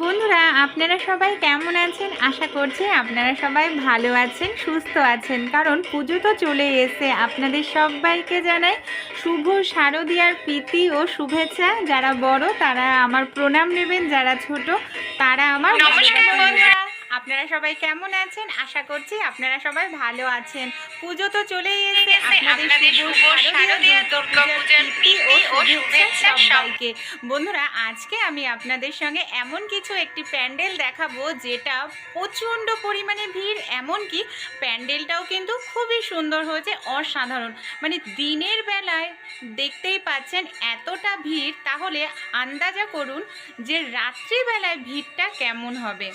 বন্ধুরা, আপনারা সবাই কেমন আছেন? আশা করছি আপনারা সবাই ভালো আছেন, সুস্থ আছেন। কারণ পুজো তো চলে এসে আপনাদের সবাইকে জানাই শুভ শারদীয়ার প্রীতি ও শুভেচ্ছা। যারা বড়, তারা আমার প্রণাম নেবেন। যারা ছোট, তারা আমার নমস্কার বন্ধুরা। আপনারা সবাই কেমন আছেন? আশা করছি আপনারা সবাই ভালো আছেন। পুজো তো চলেই এসে এসে আপনাদের শুভ শারদীয়া দুর্গাপূজার প্রীতি ও শুভেচ্ছা সবাইকে। বন্ধুরা আজকে আমি আপনাদের সঙ্গে এমন কিছু একটি প্যান্ডেল দেখাবো যেটা প্রচণ্ড পরিমাণে ভিড় এমনকি প্যান্ডেলটাও কিন্তু খুবই সুন্দর হয়েছে অসাধারণ। মানে দিনের বেলায় দেখতেই পাচ্ছেন এতটা ভিড় তাহলে আন্দাজা করুন যে রাত্রিবেলায় ভিড়টা কেমন হবে।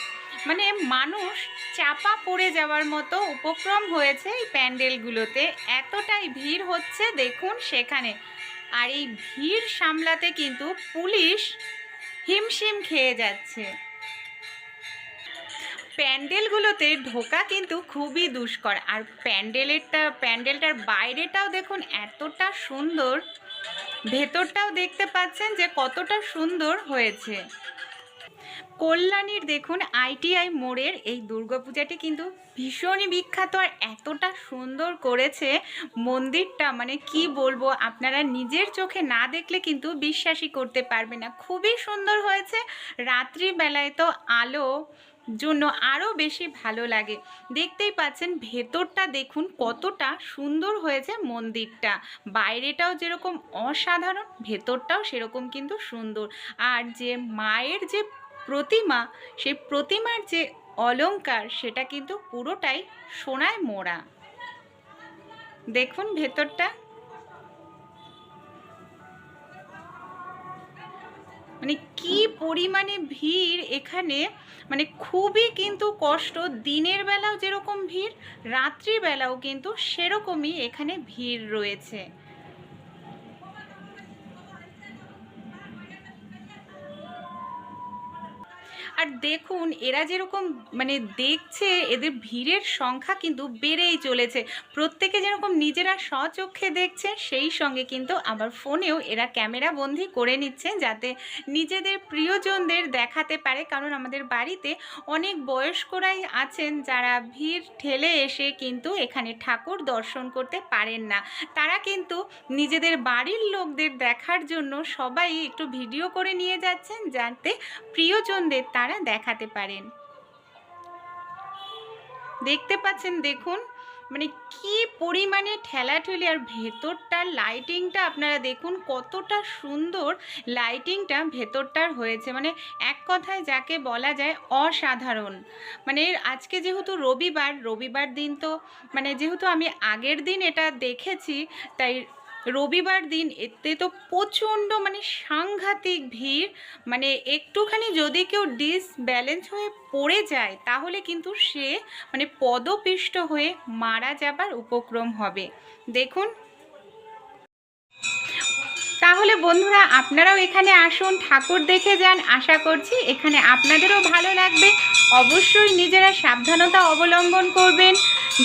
মানে মানুষ চাপা পড়ে যাওয়ার মতো উপক্রম হয়েছে এই প্যান্ডেলগুলোতে। এতটাই ভিড় হচ্ছে দেখুন সেখানে। আর এই ভিড় সামলাতে কিন্তু পুলিশ হিমশিম খেয়ে যাচ্ছে। প্যান্ডেলগুলোতে ঢোকা কিন্তু খুবই দুষ্কর। আর প্যান্ডেলেরটা, প্যান্ডেলটার বাইরেটাও দেখুন এতটা সুন্দর। ভেতরটাও দেখতে পাচ্ছেন যে কতটা সুন্দর হয়েছে। কল্যাণীর দেখুন আইটিআই মোড়ের এই দুর্গাপূজাটি কিন্তু ভীষণই বিখ্যাত আর এতটা সুন্দর করেছে মন্দিরটা। মানে কি বলব, আপনারা নিজের চোখে না দেখলে কিন্তু বিশ্বাসই করতে পারবে না। খুবই সুন্দর হয়েছে। রাত্রিবেলায় তো আলো জন্য আরও বেশি ভালো লাগে। দেখতেই পাচ্ছেন ভেতরটা দেখুন কতটা সুন্দর হয়েছে মন্দিরটা। বাইরেটাও যেরকম অসাধারণ, ভেতরটাও সেরকম কিন্তু সুন্দর। আর যে মায়ের যে প্রতিমা, সেই প্রতিমার যে অলঙ্কার সেটা কিন্তু পুরোটাই সোনায় মোড়া। দেখুন ভেতরটা। মানে কি পরিমাণে ভিড় এখানে। মানে খুবই কিন্তু কষ্ট, দিনের বেলাও যেরকম ভিড়, রাত্রিবেলাও কিন্তু সেরকমই এখানে ভিড় রয়েছে। আর দেখুন, এরা যেরকম মানে দেখছে এদের ভিড়ের সংখ্যা কিন্তু বেড়েই চলেছে। প্রত্যেকে যেরকম নিজেরা স্বচক্ষে দেখছে, সেই সঙ্গে কিন্তু আবার ফোনেও এরা ক্যামেরা বন্দি করে নিচ্ছে যাতে নিজেদের প্রিয়জনদের দেখাতে পারে। কারণ আমাদের বাড়িতে অনেক বয়স্করাই আছেন যারা ভিড় ঠেলে এসে কিন্তু এখানে ঠাকুর দর্শন করতে পারেন না। তারা কিন্তু নিজেদের বাড়ির লোকদের দেখার জন্য সবাই একটু ভিডিও করে নিয়ে যাচ্ছেন যাতে প্রিয়জনদের তারা দেখাতে পারেন। দেখতে পাচ্ছেন, দেখুন মানে কি পরিমাণে ঠেলাঠেলি আর ভেতরটার লাইটিংটা আপনারা দেখুন, কতটা সুন্দর লাইটিংটা ভেতরটার হয়েছে। মানে এক কথায় যাকে বলা যায় অসাধারণ। মানে আজকে যেহেতু রবিবার রবিবার দিন তো মানে যেহেতু আমি আগের দিন এটা দেখেছি, তাই রবিবার দিন এতে তো প্রচণ্ড মানে সাংঘাতিক ভিড়। মানে একটুখানি যদি কেউ ডিসব্যালেন্স হয়ে পড়ে যায়, তাহলে কিন্তু সে মানে পদপিষ্ট হয়ে মারা যাবার উপক্রম হবে। দেখুন তাহলে বন্ধুরা আপনারাও এখানে আসুন, ঠাকুর দেখে যান। আশা করছি এখানে আপনাদেরও ভালো লাগবে। অবশ্যই নিজেরা সাবধানতা অবলম্বন করবেন,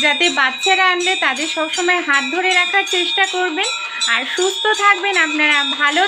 যাতে বাচ্চারা আনলে তাদের সবসময় হাত ধরে রাখার চেষ্টা করবেন। আর সুস্থ থাকবেন আপনারা, ভালো